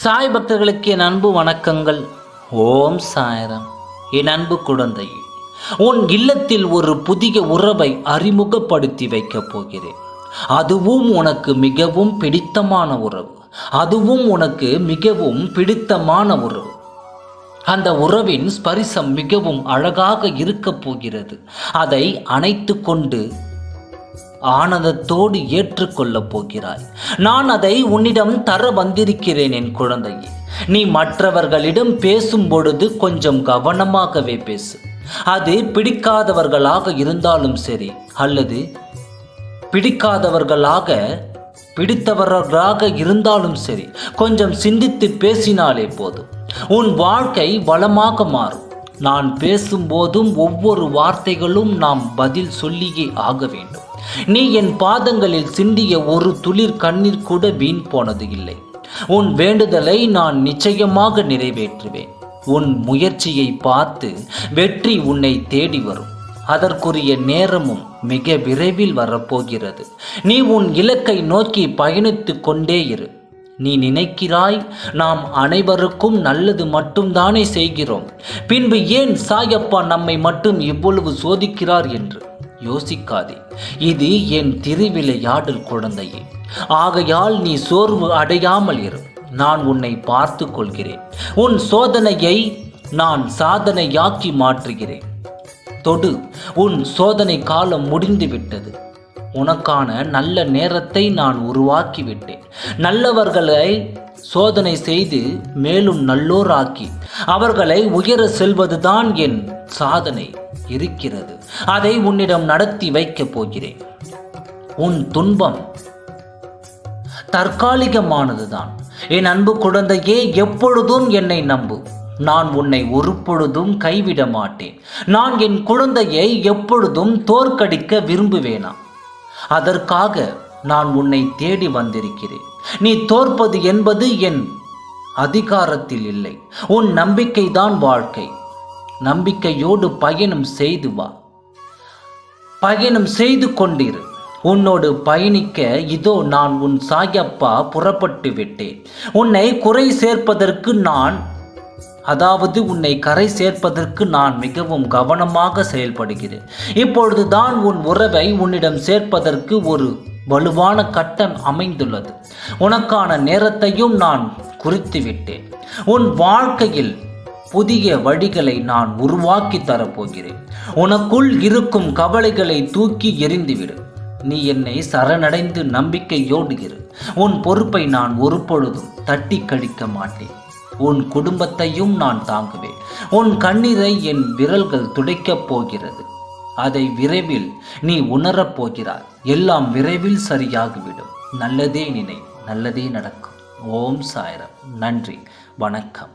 சாய் பக்தர்களுக்கு என் அன்பு வணக்கங்கள். ஓம் சாயரம். என் அன்பு குழந்தை உன் இல்லத்தில் ஒரு புதிய உறவை அறிமுகப்படுத்தி வைக்கப் போகிறேன். அதுவும் உனக்கு மிகவும் பிடித்தமான உறவு. அதுவும் உனக்கு மிகவும் பிடித்தமான உறவு. அந்த உறவின் ஸ்பரிசம் மிகவும் அழகாக இருக்கப் போகிறது. அதை அணைத்து கொண்டு ஆனந்தத்தோடு ஏற்றுக்கொள்ளப் போகிறாய். நான் அதை உன்னிடம் தர வந்திருக்கிறேன் என் குழந்தையே. நீ மற்றவர்களிடம் பேசும் பொழுது கொஞ்சம் கவனமாகவே பேசு. அது பிடிக்காதவர்களாக இருந்தாலும் சரி அல்லது பிடிக்காதவர்களாக பிடித்தவர்களாக இருந்தாலும் சரி கொஞ்சம் சிந்தித்து பேசினாலே போதும். உன் வாழ்க்கை வளமாக மாறும். நான் பேசும்போதும் ஒவ்வொரு வார்த்தைகளும் நாம் பதில் சொல்லியே ஆக வேண்டும். நீ என் பாதங்களில் சிந்திய ஒரு துளிர் கண்ணீர் கூட வீண் போனது இல்லை. உன் வேண்டுதலை நான் நிச்சயமாக நிறைவேற்றுவேன். உன் முயற்சியை பார்த்து வெற்றி உன்னை தேடி வரும். அதற்குரிய நேரமும் மிக விரைவில் வரப்போகிறது. நீ உன் இலக்கை நோக்கி பயணித்து கொண்டே இரு. நீ நினைக்கிறாய் நாம் அனைவருக்கும் நல்லது மட்டும்தானே செய்கிறோம். பின்பு ஏன் சாயப்பா நம்மை மட்டும் இவ்வளவு சோதிக்கிறார் என்று? யோசிக்காதே. இது என் திருவிளையாடல் குழந்தையே. ஆகையால் நீ சோர்வு அடையாமல் இரு. நான் உன்னை பார்த்து கொள்கிறேன் உன் சோதனையை நான் சாதனையாக்கி மாற்றுகிறேன். தொடு. உன் சோதனை காலம் முடிந்து விட்டது உனக்கான நல்ல நேரத்தை நான் உருவாக்கிவிட்டேன். நல்லவர்களை சோதனை செய்து மேலும் நல்லோராக்கி அவர்களை உயர செல்வதுதான் என் சாதனை இருக்கிறது. அதை உன்னிடம் நடத்தி வைக்கப் போகிறேன். உன் துன்பம் தற்காலிகமானதுதான். என் அன்பு குழந்தையே எப்பொழுதும் என்னை நம்பு. நான் உன்னை ஒரு பொழுதும் கைவிட மாட்டேன். நான் என் குழந்தையை எப்பொழுதும் தோற்கடிக்க விரும்புவேனா? அதற்காக நான் உன்னை தேடி வந்திருக்கிறேன். நீ தோற்பது என்பது என் அதிகாரத்தில் இல்லை. உன் நம்பிக்கைதான் வாழ்க்கை. நம்பிக்கையோடு பயணம் செய்து வா. பயணம் செய்து கொண்டிரு. உன்னோடு பயணிக்க இதோ நான் உன் சாயப்பா புறப்பட்டு விட்டேன். உன்னை குறை சேர்ப்பதற்கு நான் அதாவது உன்னை கரை சேர்ப்பதற்கு நான் மிகவும் கவனமாக செயல்படுகிறேன். இப்பொழுது தான் உன் உறவை உன்னிடம் சேர்ப்பதற்கு ஒரு வலுவான கட்டம் அமைந்துள்ளது. உனக்கான நேரத்தையும் நான் குறித்து விட்டேன் உன் வாழ்க்கையில் புதிய வழிகளை நான் உருவாக்கி தரப்போகிறேன். உனக்குள் இருக்கும் கவலைகளை தூக்கி எறிந்துவிடு. நீ என்னை சரணடைந்து நம்பிக்கையோடு இரு. உன் பொறுப்பை நான் ஒரு பொழுதும் தட்டி கழிக்க மாட்டேன். உன் குடும்பத்தையும் நான் தாங்குவேன். உன் கண்ணீரை என் விரல்கள் துடைக்கப் போகிறது. அதை விரைவில் நீ உணரப் போகிறாய். எல்லாம் விரைவில் சரியாகிவிடும். நல்லதே நினை நல்லதே நடக்கும். ஓம் சாயரம். நன்றி. வணக்கம்.